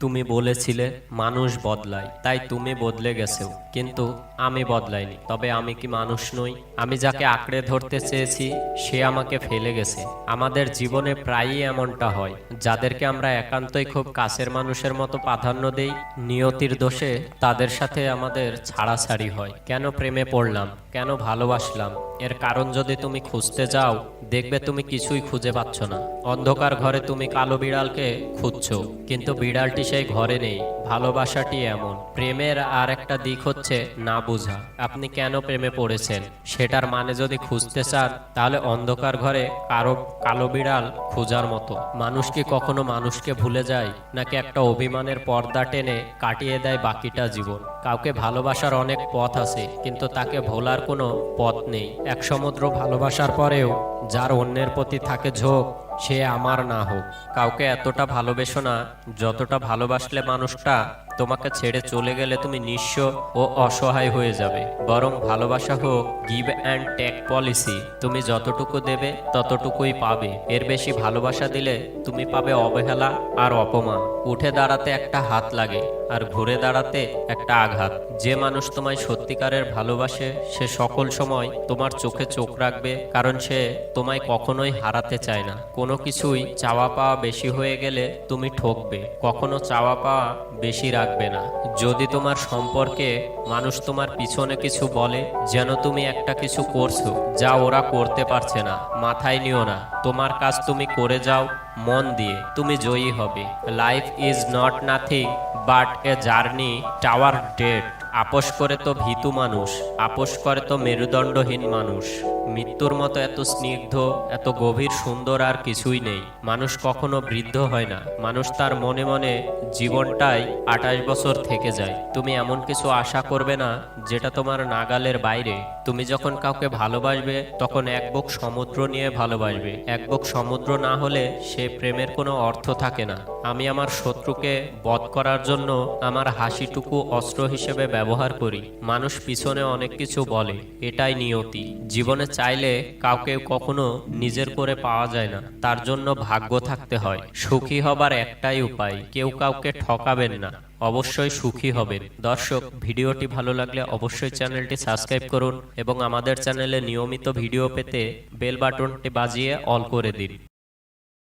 তুমি বলেছিলে মানুষ বদলায়। তাই তুমি বদলে গেছো। কিন্তু আমি বদলাইনি। তবে আমি কি মানুষ নই? আমি যাকে আঁকড়ে ধরতে চেয়েছি সে আমাকে ফেলে গেছে। আমাদের জীবনে প্রায়ই এমনটা হয়। যাদেরকে আমরা একান্তই খুব কাছের মানুষের মতো প্রাধান্য দেই নিয়তির দোষে তাদের সাথে আমাদের ছাড়াছাড়ি হয়। কেন প্রেমে পড়লাম? কেন ভালোবাসলাম? এর কারণ যদি তুমি খুঁজতে যাও দেখবে তুমি কিছুই খুঁজে পাচ্ছ না। অন্ধকার ঘরে তুমি কালো বিড়ালকে খুঁজছো কিন্তু বিড়ালটি সেই ঘরে নেই। ভালোবাসাটি এমন। প্রেমের আর একটা দিক হচ্ছে না বোঝা। আপনি কেন প্রেমে পড়েছেন? সেটার মানে যদি খুঁজতে চান, তাহলে অন্ধকার ঘরে কারও কালো বিড়াল খোঁজার মতো। মানুষ কি কখনো মানুষকে ভুলে যায়? নাকি একটা অভিমানের পর্দা টেনে কাটিয়ে দেয় বাকিটা জীবন? কাউকে ভালোবাসার অনেক পথ আছে, কিন্তু তাকে ভোলার কোনো পথ নেই। এক সমুদ্র ভালোবাসার পরেও যার অন্যের প্রতি থাকে ঝোঁক সে আমার না হোক। কাউকে এতটা ভালোবেসো না যতটা ভালোবাসলে মানুষটা তোমাকে ছেড়ে চলে গেলে তুমি নিঃস্ব ও অসহায় হয়ে যাবে। বরং ভালোবাসা হোক গিভ অ্যান্ড টেক পলিসি তুমি যতটুকু দেবে, ততটুকুই পাবে। এর বেশি ভালোবাসা দিলে তুমি পাবে অবহেলা আর অপমান। উঠে দাঁড়াতে একটা হাত লাগে, আর ঘুরে দাঁড়াতে একটা আঘাত। যে মানুষ তোমায় সত্যিকারের ভালোবাসে, সে সকল সময় তোমার চোখে চোখ রাখবে, কারণ সে তোমায় কখনোই হারাতে চায় না। কোনো কিছুই চাওয়া পাওয়া বেশি হয়ে গেলে তুমি ঠকবে। কখনো চাওয়া পাওয়া বেশি রাখবে না। যদি তোমার সম্পর্কে মানুষ তোমার পিছনে কিছু বলে, যেন তুমি একটা কিছু করছ, যা ওরা করতে পারছে না, মাথায় নিও না। তোমার কাজ তুমি করে যাও, মন দিয়ে, তুমি জয়ী হবে। Life is not nothing but a journey toward death আপোষ করে তো ভীতু মানুষ, আপোষ করে তো মেরুদণ্ডহীন মানুষ। মৃত্যুর মতো এত স্নিগ্ধ, এত গভীর, সুন্দর আর কিছুই নেই। মানুষ কখনো বৃদ্ধ হয় না। মানুষ তার মনে মনে জীবনটাই আঠাশ বছর থেকে যায়। তুমি এমন কিছু আশা করবে না, যেটা তোমার নাগালের বাইরে। তুমি যখন কাউকে ভালোবাসবে, তখন এক বুক সমুদ্র নিয়ে ভালোবাসবে। এক বুক সমুদ্র না হলে সে প্রেমের কোনো অর্থ থাকে না। আমি আমার শত্রুকে বধ করার জন্য আমার হাসিটুকু অস্ত্র হিসেবে ব্যবহার করি। মানুষ পিছনে অনেক কিছু বলে, এটাই নিয়তি। জীবনে চাইলে কাউকে কখনো নিজের করে পাওয়া যায় না। তার জন্য ভাগ্য থাকতে হয়। সুখী হবার একটাই উপায়, কেউ কাউকে ঠকাবেন না। অবশ্যই সুখী হবেন। দর্শক, ভিডিওটি ভালো লাগলে অবশ্যই চ্যানেলটি সাবস্ক্রাইব করুন এবং আমাদের চ্যানেলে নিয়মিত ভিডিও পেতে বেল বাটনটি বাজিয়ে অল করে দিন।